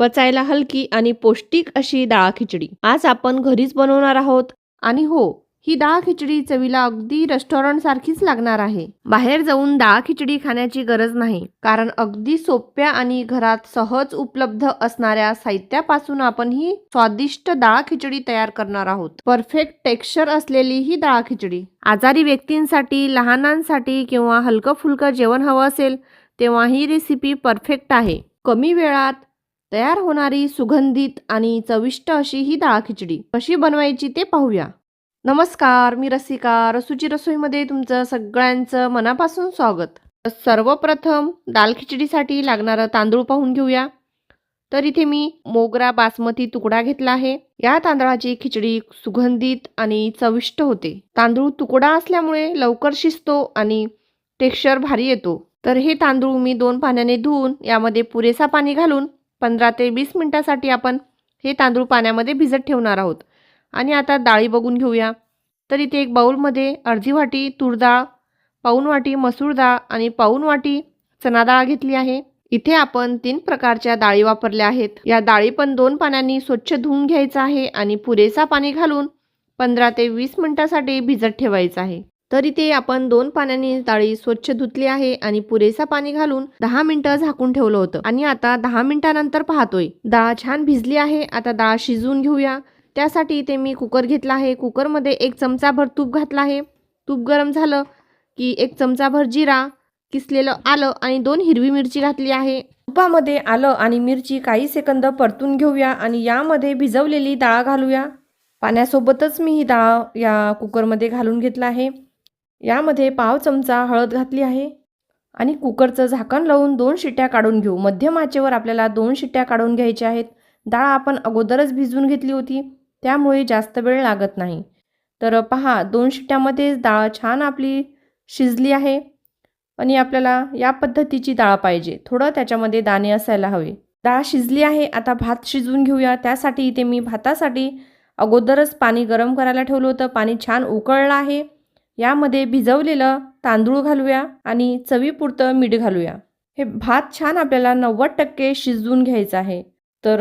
पचायला हलकी आणि पौष्टिक अशी डाळ खिचडी. आज आपण घरीच बनवणार आहोत. आणि हो ही डाळ खिचडी चवीला अगदी रेस्टॉरंट सारखीच लागणार आहे. बाहेर जाऊन डाळ खिचडी खाण्याची गरज नाही कारण अगदी सोप्या आणि घरात सहज उपलब्ध असणाऱ्या साहित्यापासून आपण ही स्वादिष्ट डाळ खिचडी तयार करणार आहोत. परफेक्ट टेक्स्चर असलेली ही डाळ खिचडी. आजारी व्यक्तींसाठी लहानांसाठी किंवा हलकं फुलकं जेवण हवं असेल तेव्हा ही रेसिपी परफेक्ट आहे. कमी वेळात तयार होणारी सुगंधित आणि चविष्ट अशी ही डाळ खिचडी. कशी बनवायची ते पाहूया. नमस्कार मी रसिका. रसूची रसोईमध्ये तुमचं सगळ्यांचं मनापासून स्वागत. तर सर्वप्रथम दाल खिचडीसाठी लागणारं तांदूळ पाहून घेऊया. तर इथे मी मोगरा बासमती तुकडा घेतला आहे. या तांदळाची खिचडी सुगंधित आणि चविष्ट होते. तांदूळ तुकडा असल्यामुळे लवकर शिजतो आणि टेक्स्चर भारी येतो. तर हे तांदूळ मी दोन पाण्याने धुवून यामध्ये पुरेसा पाणी घालून पंधरा ते वीस मिनटासाठी आपण हे तांदूळ पाण्यामध्ये भिजत ठेवणार आहोत. आणि आता डाळी बघून घेऊया. तर इथे एक बाऊलमध्ये अर्धी वाटी तूर डाळ पाऊन वाटी मसूर डाळ आणि पाऊन वाटी चना डाळ घेतली आहे. इथे आपण तीन प्रकारच्या डाळी वापरल्या आहेत. या डाळी पण दोन पाण्याने स्वच्छ धुवून घ्यायचं आहे आणि पुरेसा पाणी घालून पंधरा ते वीस मिनटासाठी भिजत ठेवायचं आहे. तर इथे आपण दोन पाण्याने ताळी स्वच्छ धुतली आहे आणि पुरेसा पाणी घालून दहा मिनिटं झाकून ठेवलं होतं. आणि आता दहा मिनिटानंतर पाहतोय. डाळ छान भिजली आहे. आता डाळ शिजवून घेऊया. त्यासाठी इथे मी कुकर घेतला आहे. कुकरमध्ये एक चमचाभर तूप घातला आहे. तूप गरम झालं की एक चमचाभर जिरा किसलेलं आलं आणि दोन हिरवी मिरची घातली आहे. तुपामध्ये आलं आणि मिरची काही सेकंद परतून घेऊया आणि यामध्ये भिजवलेली डाळ घालूया. पाण्यासोबतच मी ही डाळ या कुकरमध्ये घालून घेतला आहे. यामध्ये पाव चमचा हळद घातली आहे आणि कुकरचं झाकण लावून दोन शिट्ट्या काढून घेऊ. मध्यम आचेवर आपल्याला दोन शिट्ट्या काढून घ्यायच्या आहेत. डाळ आपण अगोदरच भिजवून घेतली होती त्यामुळे जास्त वेळ लागत नाही. तर पहा दोन शिट्ट्यामध्येच डाळ छान आपली शिजली आहे आणि आपल्याला या पद्धतीची डाळ पाहिजे. थोडं त्याच्यामध्ये दाणे असायला हवे. डाळ शिजली आहे आता भात शिजवून घेऊया. त्यासाठी इथे मी भातासाठी अगोदरच पाणी गरम करायला ठेवलं होतं. पाणी छान उकळलं आहे. यामध्ये भिजवलेलं तांदूळ घालूया आणि चवीपुरतं मीठ घालूया. हे भात छान आपल्याला नव्वद टक्के शिजवून घ्यायचं आहे. तर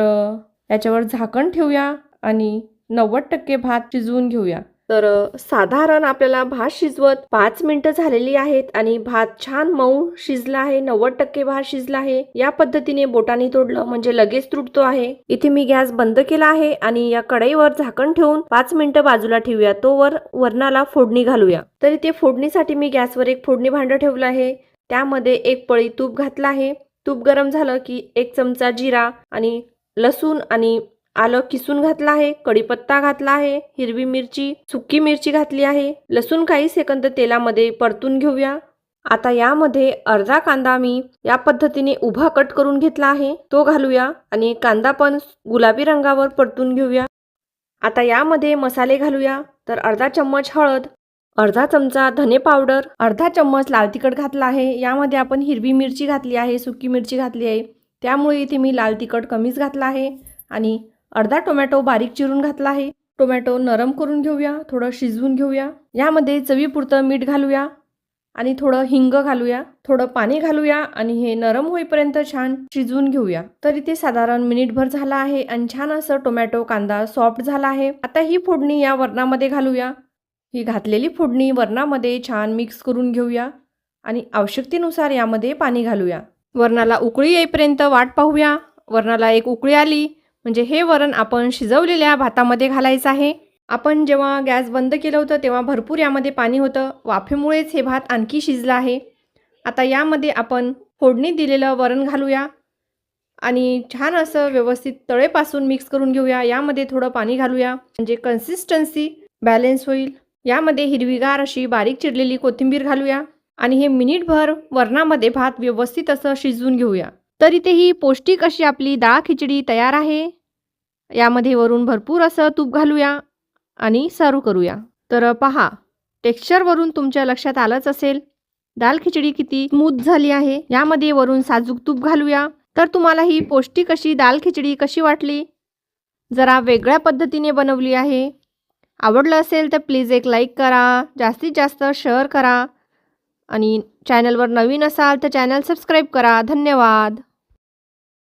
याच्यावर झाकण ठेवूया आणि नव्वद टक्के भात शिजवून घेऊया. तर साधारण आपल्याला भात शिजवत पाच मिनिटं झालेली आहेत आणि भात छान मऊ शिजला आहे नव्वद टक्के भात शिजला आहे. या पद्धतीने बोटाने तोडलं म्हणजे लगेच तुटतो आहे. इथे मी गॅस बंद केला आहे आणि या कढईवर झाकण ठेवून पाच मिनिटं बाजूला ठेवूया. तो वर वरणाला फोडणी घालूया. तर इथे फोडणीसाठी मी गॅसवर एक फोडणी भांडं ठेवलं आहे. त्यामध्ये एक पळी तूप घातलं आहे. तूप गरम झालं की एक चमचा जिरा आणि लसूण आणि आलं किसून घातलं आहे कढीपत्ता घातला आहे हिरवी मिरची सुकी मिरची घातली आहे. लसूण काही सेकंद तेलामध्ये परतून घेऊया. आता यामध्ये अर्धा कांदा मी या पद्धतीने उभा कट करून घेतला आहे. तो घालूया आणि कांदा पण गुलाबी रंगावर परतून घेऊया. आता यामध्ये मसाले घालूया. तर अर्धा चम्मच हळद अर्धा चमचा धने पावडर अर्धा चम्मच लाल तिखट घातला आहे. यामध्ये आपण हिरवी मिरची घातली आहे सुकी मिरची घातली आहे. त्यामुळे इथे मी लाल तिखट कमीच घातला आहे. आणि अर्धा टोमॅटो बारीक चिरून घातला आहे. टोमॅटो नरम करून घेऊया थोडं शिजवून घेऊया. यामध्ये चवीपुरतं मीठ घालूया आणि थोडं हिंग घालूया. थोडं पाणी घालूया आणि हे नरम होईपर्यंत छान शिजवून घेऊया. तर इथे साधारण मिनिटभर झाला आहे आणि छान असं टोमॅटो कांदा सॉफ्ट झाला आहे. आता ही फोडणी या वरणामध्ये घालूया. ही घातलेली फोडणी वरणामध्ये छान मिक्स करून घेऊया आणि आवश्यकतेनुसार यामध्ये पाणी घालूया. वरणाला उकळी येईपर्यंत वाट पाहूया. वरणाला एक उकळी आली म्हणजे हे वरण आपण शिजवलेल्या भातामध्ये घालायचं आहे. आपण जेव्हा गॅस बंद केलं होतं तेव्हा भरपूर यामध्ये पाणी होतं. वाफेमुळेच हे भात आणखी शिजला आहे. आता यामध्ये आपण फोडणी दिलेलं वरण घालूया आणि छान असं व्यवस्थित तळेपासून मिक्स करून घेऊया. यामध्ये थोडं पाणी घालूया. म्हणजे कन्सिस्टन्सी बॅलेन्स होईल. यामध्ये हिरवीगार अशी बारीक चिरलेली कोथिंबीर घालूया आणि हे मिनिटभर वरणामध्ये भात व्यवस्थित असं शिजवून घेऊया. तर इथे ही पौष्टिक अशी आपली डाळ खिचडी तयार आहे. यामध्ये वरून भरपूर असं तूप घालूया आणि सर्व करूया. तर पहा टेक्स्चरवरून तुमच्या लक्षात आलंच असेल. दाल खिचडी किती स्मूथ झाली आहे. यामध्ये वरून साजूक तूप घालूया. तर तुम्हाला ही पौष्टिक अशी दाल खिचडी कशी वाटली? जरा वेगळ्या पद्धतीने बनवली आहे. आवडलं असेल तर प्लीज एक लाईक करा जास्तीत जास्त शेअर करा आणि चॅनलवर नवीन असाल तर चॅनल सबस्क्राईब करा. धन्यवाद.